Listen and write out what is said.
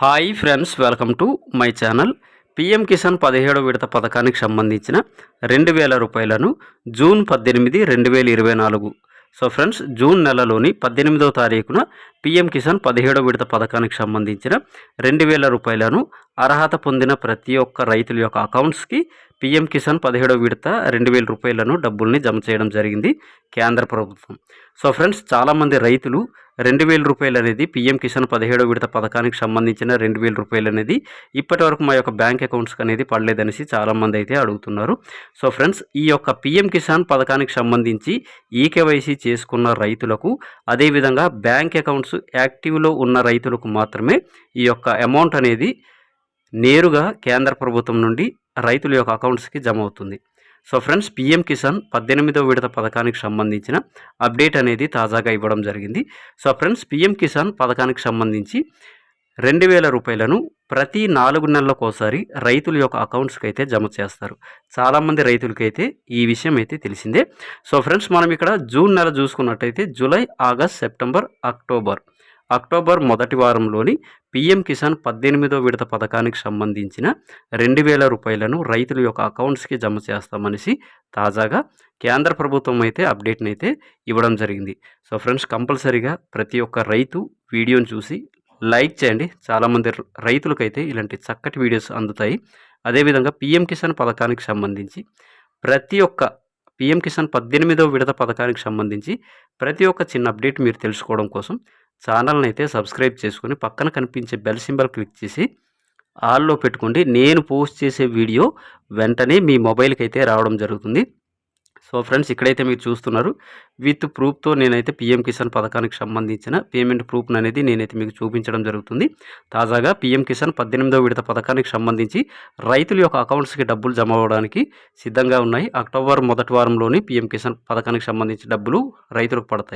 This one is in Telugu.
Hi friends welcome to my channel. PM Kisan పదిహేడు విడత పథకానికి సంబంధించిన రెండు వేల రూపాయలను జూన్ పద్దెనిమిది రెండు వేల ఇరవై నాలుగు. సో ఫ్రెండ్స్ జూన్ నెలలోని పద్దెనిమిదవ తారీఖున పిఎం కిసాన్ పదిహేడో విడత పథకానికి సంబంధించిన రెండు వేల రూపాయలను అర్హత పొందిన ప్రతి ఒక్క రైతుల యొక్క అకౌంట్స్కి పిఎం కిసాన్ పదిహేడో విడత రెండు వేల రూపాయలను డబ్బుల్ని జమ చేయడం జరిగింది కేంద్ర ప్రభుత్వం. సో ఫ్రెండ్స్ చాలామంది రైతులు రెండు వేల రూపాయలు అనేది పిఎం కిసాన్ పదిహేడో విడత పథకానికి సంబంధించిన రెండు వేల రూపాయలు అనేది ఇప్పటి వరకు మా యొక్క బ్యాంక్ అకౌంట్స్కి అనేది పడలేదనేసి చాలామంది అయితే అడుగుతున్నారు. సో ఫ్రెండ్స్ ఈ యొక్క పిఎం కిసాన్ పథకానికి సంబంధించి ఈకేవైసీ చేసుకున్న రైతులకు అదేవిధంగా బ్యాంక్ అకౌంట్స్ యాక్టివ్లో ఉన్న రైతులకు మాత్రమే ఈ యొక్క అమౌంట్ అనేది నేరుగా కేంద్ర ప్రభుత్వం నుండి రైతుల యొక్క అకౌంట్స్కి జమ అవుతుంది. సో ఫ్రెండ్స్ పిఎం కిసాన్ పద్దెనిమిదవ విడత పథకానికి సంబంధించిన అప్డేట్ అనేది తాజాగా ఇవ్వడం జరిగింది. సో ఫ్రెండ్స్ పిఎం కిసాన్ పథకానికి సంబంధించి రెండు వేల రూపాయలను ప్రతి నాలుగు నెలలకోసారి రైతుల యొక్క అకౌంట్స్కి అయితే జమ చేస్తారు. చాలామంది రైతులకైతే ఈ విషయం అయితే తెలిసిందే. సో ఫ్రెండ్స్ మనం ఇక్కడ జూన్ నెల చూసుకున్నట్టయితే July August September October October మొదటి వారంలోని పిఎం కిసాన్ పద్దెనిమిదో విడత పథకానికి సంబంధించిన రెండు వేల రూపాయలను రైతుల యొక్క అకౌంట్స్కి జమ చేస్తామనేసి తాజాగా కేంద్ర ప్రభుత్వం అయితే అప్డేట్ని అయితే ఇవ్వడం జరిగింది. సో ఫ్రెండ్స్ కంపల్సరీగా ప్రతి ఒక్క రైతు వీడియోని చూసి లైక్ చేయండి. చాలామంది రైతులకైతే ఇలాంటి చక్కటి వీడియోస్ అందుతాయి. అదేవిధంగా పిఎం కిసాన్ పథకానికి సంబంధించి ప్రతి ఒక్క పిఎం కిసాన్ పద్దెనిమిదో విడత పథకానికి సంబంధించి ప్రతి ఒక్క చిన్న అప్డేట్ మీరు తెలుసుకోవడం కోసం ఛానల్ని అయితే సబ్స్క్రైబ్ చేసుకొని పక్కన కనిపించే బెల్ సింబల్ క్లిక్ చేసి ఆల్లో పెట్టుకోండి. నేను పోస్ట్ చేసే వీడియో వెంటనే మీ మొబైల్కి అయితే రావడం జరుగుతుంది. సో ఫ్రెండ్స్ ఇక్కడైతే మీరు చూస్తున్నారు విత్ ప్రూఫ్తో నేనైతే పిఎం కిసాన్ పథకానికి సంబంధించిన పేమెంట్ ప్రూఫ్ అనేది నేనైతే మీకు చూపించడం జరుగుతుంది. తాజాగా పిఎం కిసాన్ పద్దెనిమిదో విడత పథకానికి సంబంధించి రైతుల యొక్క అకౌంట్స్కి డబ్బులు జమ అవ్వడానికి సిద్ధంగా ఉన్నాయి. అక్టోబర్ మొదటి వారంలోని పిఎం కిసాన్ పథకానికి సంబంధించి డబ్బులు రైతులకు పడతాయి.